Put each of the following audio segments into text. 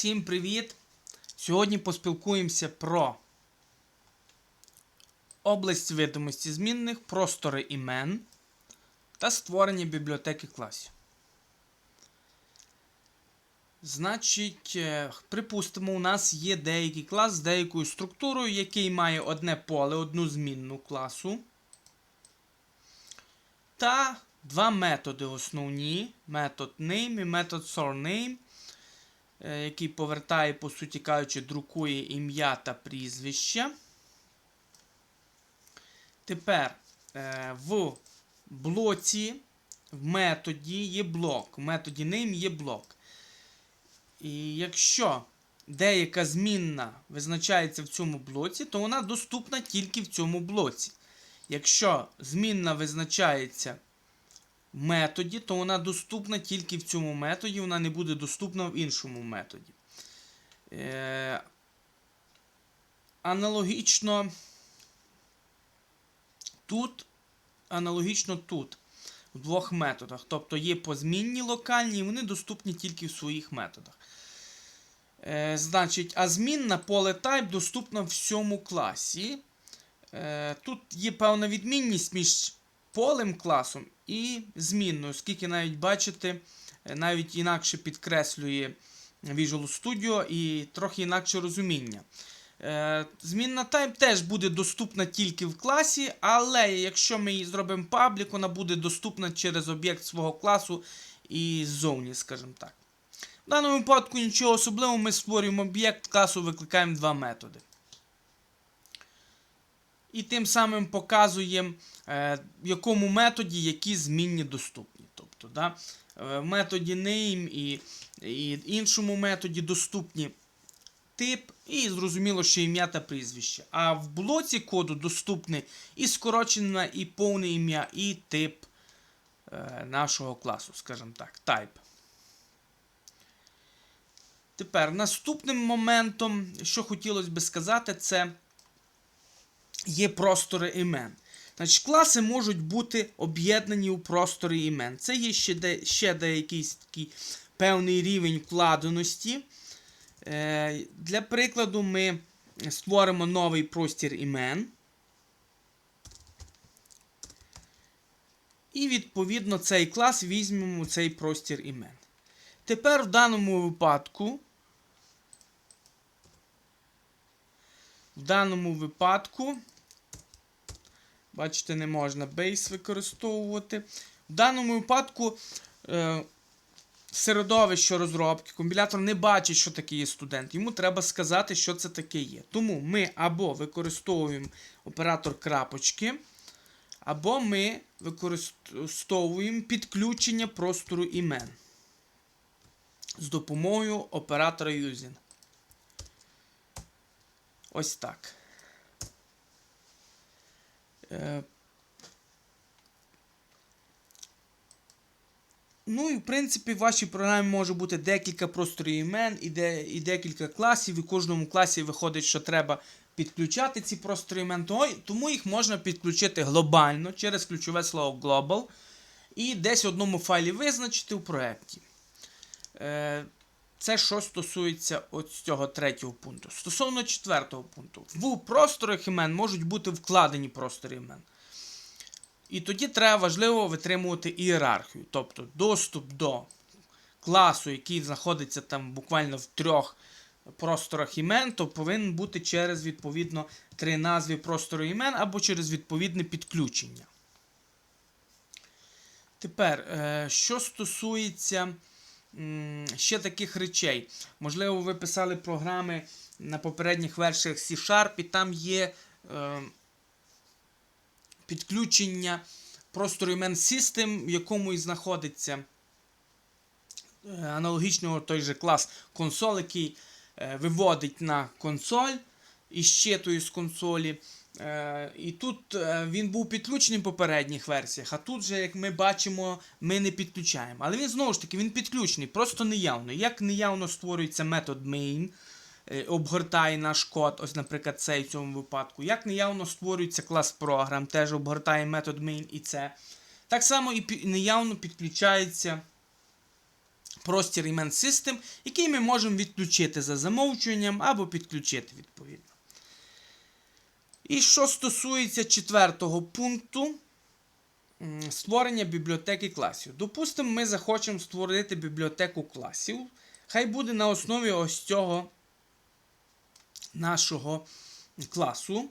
Всім привіт! Сьогодні поспілкуємося про область відомості змінних, простори імен та створення бібліотеки класів. Значить, е, припустимо, у нас є деякий клас з деякою структурою, який має одне поле, одну змінну класу. Та два методи основні: метод name і метод sorename, е, який повертає, по суті кажучи, друкує ім'я та прізвище. Тепер е, в блоці, в методі є блок. В методі name є блок. І якщо деяка змінна визначається в цьому блоці, то вона доступна тільки в цьому блоці. Якщо змінна визначається методі, то вона доступна тільки в цьому методі, вона не буде доступна в іншому методі. Е, аналогічно тут, аналогічно тут, в двох методах. Тобто є позмінні локальні, і вони доступні тільки в своїх методах. Е, значить, а змінна поле type доступна в всьому класі. Е, тут є певна відмінність між полем класом і змінною, оскільки навіть бачите, е, навіть інакше підкреслює Visual Studio і трохи інакше розуміння. Е, Змінна type теж буде доступна тільки в класі, але якщо ми її зробимо паблік, вона буде доступна через об'єкт свого класу і ззовні, скажімо так. В даному випадку нічого особливого, ми створюємо об'єкт класу, викликаємо два методи. І тим самим показуємо, е, в якому методі які змінні доступні. Тобто, да, е, в методі name і, і іншому методі доступні тип, і зрозуміло, що ім'я та прізвище. А в блоці коду доступне і скорочене, і повне ім'я, і тип е, нашого класу, скажімо так, type. Тепер наступним моментом, що хотілося би сказати, це є простори імен. Значить, Класи можуть бути об'єднані у простори імен. Це є ще де, ще деякий такий певний рівень вкладеності. Е, Для прикладу, ми створимо новий простір імен. І, відповідно, цей клас візьмемо цей простір імен. Тепер в даному випадку. В даному випадку, бачите, не можна base використовувати. В даному випадку е, середовище розробки, компілятор не бачить, що таке є студент. Йому треба сказати, що це таке є. Тому ми або використовуємо оператор крапочки, або ми використовуємо підключення простору імен з допомогою оператора using. Ось так. Е, Ну і в принципі в вашій програмі може бути декілька просторів імен і, де, і декілька класів. І в кожному класі виходить, що треба підключати ці простори імен. Тому їх можна підключити глобально через ключове слово Global. І десь в одному файлі визначити у проєкті. Е, це що стосується ось цього третього пункту. Стосовно четвертого пункту. В просторах імен можуть бути вкладені простори імен. І тоді треба важливо витримувати ієрархію. Тобто доступ до класу, який знаходиться там буквально в трьох просторах імен, то повинен бути через відповідно три назви простору імен або через відповідне підключення. Тепер, е, що стосується ще таких речей. Можливо, ви писали програми на попередніх версіях C-Sharp, і там є е, підключення простору імен System, в якому і знаходиться е, аналогічно той же клас консоль, який е, виводить на консоль і щитує з консолі. Е, і тут е, він був підключений в попередніх версіях, а тут же, як ми бачимо, ми не підключаємо. Але він знову ж таки він підключений, просто неявно. Як неявно створюється метод main, е, обгортає наш код, ось, наприклад, цей в цьому випадку. Як неявно створюється клас program, теж обгортає метод main і це. Так само і неявно підключається простір імен System, який ми можемо відключити за замовчуванням або підключити. І що стосується четвертого пункту створення бібліотеки класів. Допустимо, ми захочемо створити бібліотеку класів. Хай буде на основі ось цього нашого класу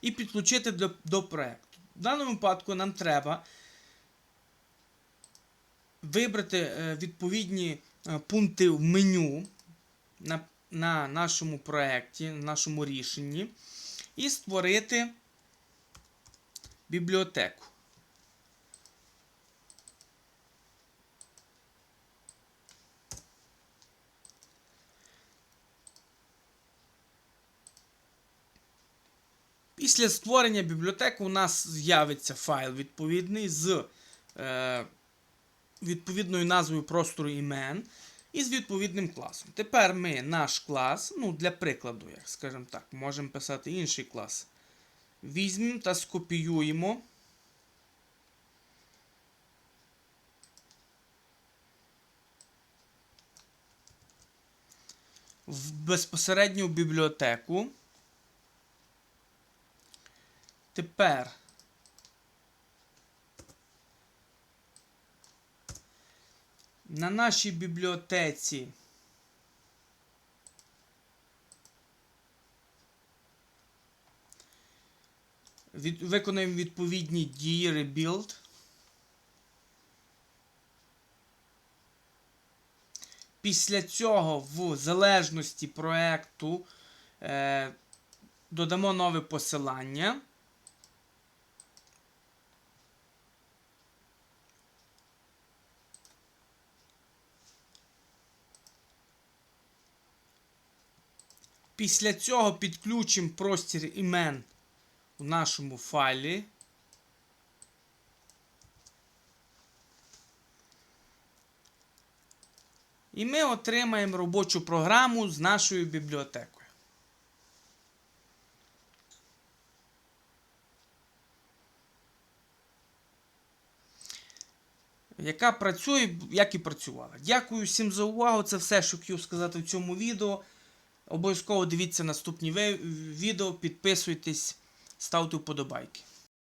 і підключити до, до проєкту. В даному випадку нам треба вибрати е, відповідні е, пункти в меню на, на нашому проєкті, на нашому рішенні і створити бібліотеку. Після створення бібліотеки у нас з'явиться файл відповідний з е, відповідною назвою простору імен і з відповідним класом. Тепер ми наш клас, ну для прикладу, як скажемо так, можемо писати інший клас. Візьмемо та скопіюємо. В безпосередню бібліотеку. Тепер на нашій бібліотеці від, виконаємо відповідні дії rebuild. Після цього в залежності проекту е, додамо нове посилання. Після цього підключимо простір імен у нашому файлі. І ми отримаємо робочу програму з нашою бібліотекою. Яка працює, як і працювала. Дякую всім за увагу. Це все, що хотів сказати в цьому відео. Обов'язково дивіться наступні відео, підписуйтесь, ставте вподобайки.